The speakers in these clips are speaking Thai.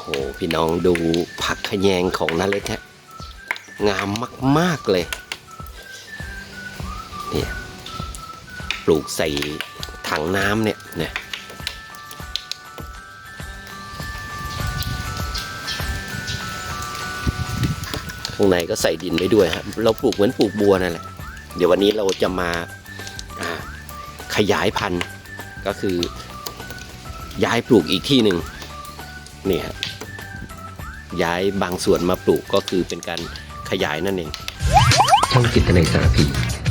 โห พี่น้องดูผักขแยงของนาเล็กฮะงามมาก ๆ เลยเนี่ยปลูกใส่ถังน้ำเนี่ยนี่ยข้างในก็ใส่ดินไว้ด้วยครับเราปลูกเหมือนปลูกบัวนั่นแหละ เดี๋ยววันนี้เราจะมาาขยายพันธุ์ก็คือย้ายปลูกอีกที่หนึ่ง นี่ฮะย้ายบางส่วนมาปลูกก็คือเป็นการขยายนั่นเอง ช่องจิตในสารพี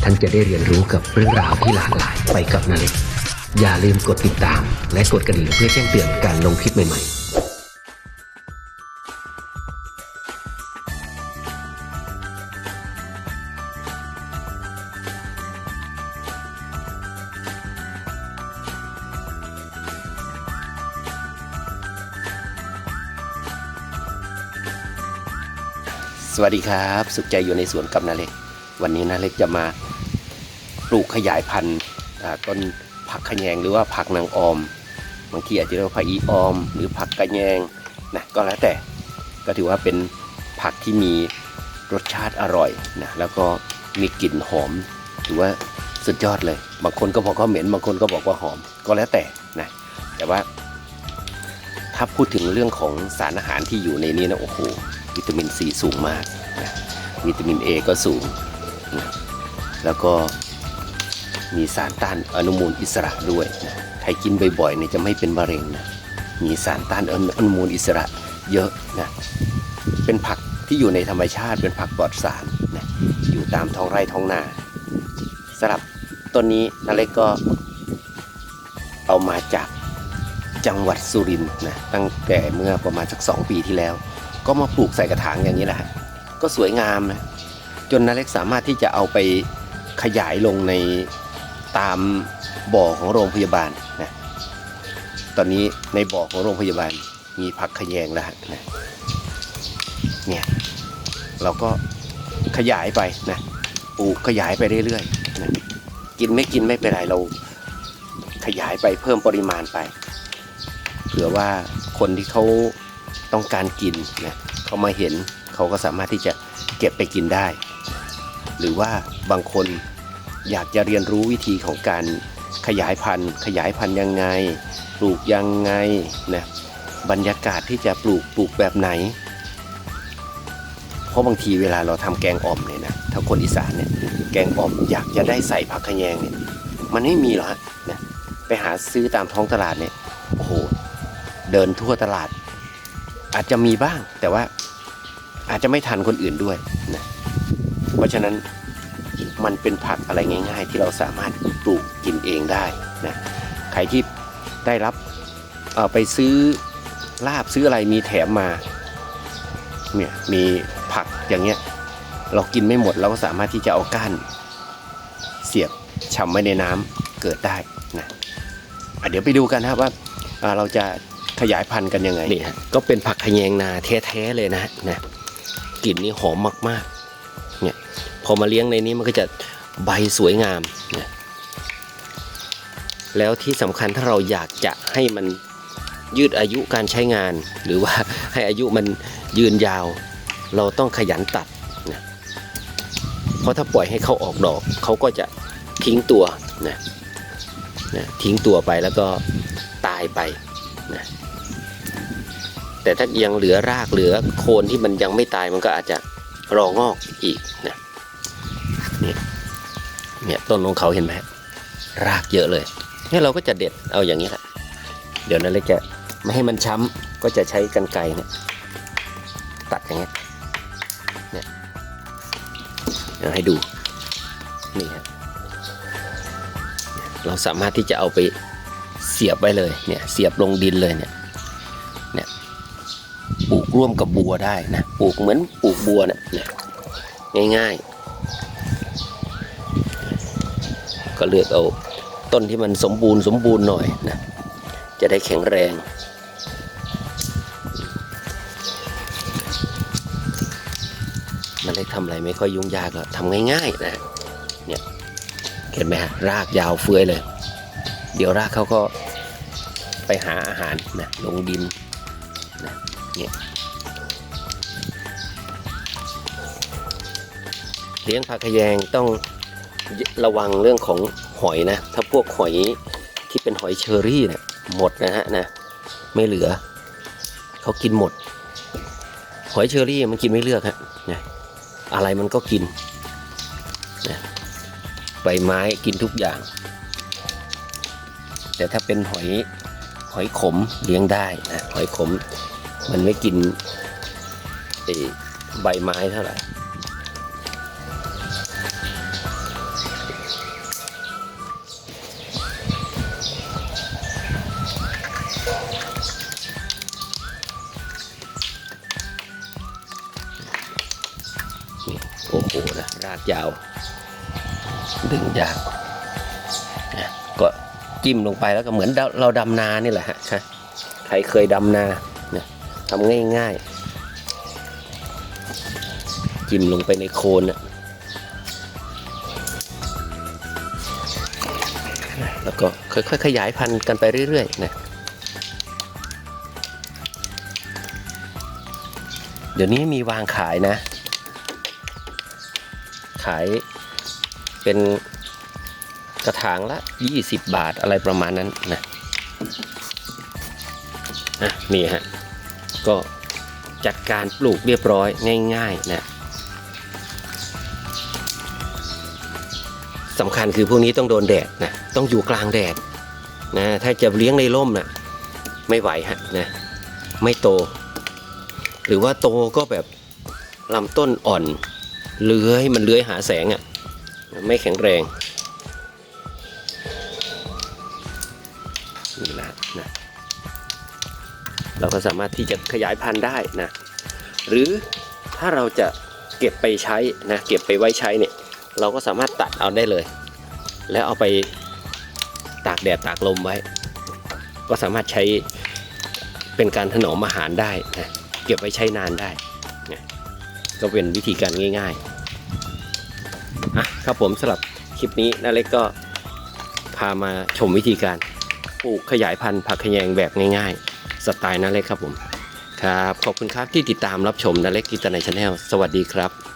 ท่านจะได้เรียนรู้กับเรื่องราวที่หลากหลายไปกับนาเล็กอย่าลืมกดติดตาม และกดกระดิ่งเพื่อแจ้งเตือนการลงคลิปใหม่ๆ สวัสดีครับ สุขใจอยู่ในสวนกับนาเล็ก วันนี้นาเล็กจะมาปลูกขยายพันธุ์ต้นผักขยงหรือว่าผักนางออมบางทีอาจจะเรียกว่าผักอีออม หรือผักกระแยงนะก็แล้วแต่ก็ถือว่าเป็นผักที่มีรสชาติอร่อยนะแล้วก็มีกลิ่นหอม ถือว่าสุดยอดเลย บางคนก็บอกว่าเหม็น บางคนก็บอกว่าหอม ก็แล้วแต่นะแต่ว่าถ้าพูดถึงเรื่องของสารอาหารที่อยู่ในนี้นะโอ้โห วิตามินซีสูงมากนะวิตามิน A ก็สูงนะแล้วก็มีสารต้านอนุมูลอิสระด้วยนะใครกินบ่อยๆเนี่ยจะไม่เป็นมะเร็งนะมีสารต้านอนุมูลอิสระเยอะนะเป็นผักที่อยู่ในธรรมชาติเป็นผักปลอดสารนะอยู่ตามท้องไร่ท้องนาสำหรับต้นนี้นาเล็กก็เอามาจากจังหวัดสุรินทร์นะตั้งแต่เมื่อประมาณสักสองปีที่แล้ว ก็มาปลูกใส่กระถางอย่างนี้แหละก็สวยงามนะจนนาเล็กสามารถที่จะเอาไปขยายลงในตามบ่อของโรงพยาบาลนะตอนนี้ในบ่อของโรงพยาบาลมีผักขยงแล้วนะเนี่ยเราก็ขยายไปนะปลูกขยายไปเรื่อยๆนะกินไม่กินไม่เป็นไรเราขยายไปเพิ่มปริมาณไป เผื่อว่าคนที่เขา ต้องการกินนะเขามาเห็นเขาก็สามารถที่จะเก็บไปกินได้ หรือว่าบางคนอยากจะเรียนรู้วิธีของการขยายพันธุ์ ขยายพันธุ์ยังไง ปลูกยังไงนะบรรยากาศที่จะปลูกปลูกแบบไหน เพราะบางทีเวลาเราทำแกงอ่อมเนี่ยนะถ้าคนอีสานเนี่ยแกงอ่อมอยากจะได้ใส่ผักขยงเนี่ยมันไม่มีหรอกนะไปหาซื้อตามท้องตลาดเนี่ยโอ้โหเดินทั่วตลาด อาจจะมีบ้าง แต่ว่าอาจจะไม่ทันคนอื่นด้วยนะเพราะฉะนั้นมันเป็นผักอะไรง่าย ๆ ที่เราสามารถปลูกกินเองได้นะใครที่ได้รับไปซื้อลาบซื้ออะไรมีแถมมาเนี่ยมีผักอย่างเงี้ยเรากินไม่หมดเราก็สามารถที่จะเอาก้านเสียบชำไว้ในน้ำเกิดได้นะะเดี๋ยวไปดูกันนะครับว่าเราจะ ขยายพันธุ์กันยังไงนี่ฮะก็เป็นผักขยงนาแท้ๆเลยนะฮะนะกลิ่นนี่หอมมากๆเนี่ยพอมาเลี้ยงในนี้มันก็จะใบสวยงามนะแล้วที่สำคัญถ้าเราอยากจะให้มันยืดอายุการใช้งาน หรือว่าให้อายุมันยืนยาว เราต้องขยันตัดนะเพราะถ้าปล่อยให้เขาออกดอกเขาก็จะทิ้งตัวนะนะทิ้งตัวไปแล้วก็ตายไปนะ แต่ถ้ายังเหลือรากเหลือโคนที่มันยังไม่ตายมันก็อาจจะรองอกอีกนะเนี่ยเนี่ยต้นของเขาเห็นไหมรากเยอะเลยเนี่ยเราก็จะเด็ดเอาอย่างนี้แหละเดี๋ยวนั้นเล็กจะไม่ให้มันช้ำก็จะใช้กันไกรเนี่ยตัดอย่างเงี้ยเนี่ยเดี๋ยวให้ดูนี่ฮะเราสามารถที่จะเอาไปเสียบไว้เลยเนี่ยเสียบลงดินเลยเนี่ย ปลูกร่วมกับบัวได้นะปลูกเหมือนปลูกบัวเนี่ยเนี่ยง่ายๆ ก็เลือกเอาต้นที่มันสมบูรณ์สมบูรณ์หน่อยนะจะได้แข็งแรงมันได้ทำอะไรไม่ค่อยยุ่งยากหรอกทำง่ายๆนะเนี่ยเห็นไหมฮะรากยาวเฟื้อยเลย เดี๋ยวรากเขาก็ไปหาอาหารนะลงดินนะ เนี่ยเลี้ยงผักขยงต้องระวังเรื่องของหอยนะ ถ้าพวกหอยที่เป็นหอยเชอรี่เนี่ยหมดนะฮะนะ ไม่เหลือ เขากินหมด หอยเชอรี่มันกินไม่เลือกฮะนะอะไรมันก็กินนะใบไม้กินทุกอย่าง แต่ถ้าเป็นหอยหอยขมเลี้ยงได้นะหอยขม มันไม่กินใบไม้เท่าไหร่โอ้โหนะรากยาว ดึงยากก็จิ้มลงไปแล้วก็เหมือนเราดำนานี่แหละฮะใครเคยดำนา ทำง่ายๆ จิ้มลงไปในโคนนะนะแล้วก็ค่อยๆขยายพันธุ์กันไปเรื่อยๆนะเดี๋ยวนี้มีวางขายนะ ขายเป็นกระถางละ 20 บาทอะไรประมาณนั้นนะอะนี่ฮะ ก็จัดการปลูกเรียบร้อยง่ายๆนะสำคัญคือพวกนี้ต้องโดนแดดนะต้องอยู่กลางแดดนะถ้าจะเลี้ยงในร่มนะไม่ไหวฮะนะไม่โต หรือว่าโตก็แบบลำต้นอ่อนเลื้อยมันเลื้อยหาแสงอะ่ะไม่แข็งแรงนี่แหละนะ เราก็สามารถที่จะขยายพันธุ์ได้นะ หรือถ้าเราจะเก็บไปใช้นะเก็บไปไว้ใช้เนี่ยเราก็สามารถตัดเอาได้เลย แล้วเอาไปตากแดดตากลมไว้ ก็สามารถใช้เป็นการถนอมอาหารได้นะเก็บไว้ใช้นานได้นะก็เป็นวิธีการง่ายๆอะครับผมสำหรับคลิปนี้นาเล็กก็พามาชมวิธีการปลูกขยายพันธุ์ผักขยงแบบง่าย ๆ สไตล์นั่นเลยครับผม ครับ ขอบคุณครับที่ติดตามรับชมนาเล็กกิตในชาแนลสวัสดีครับ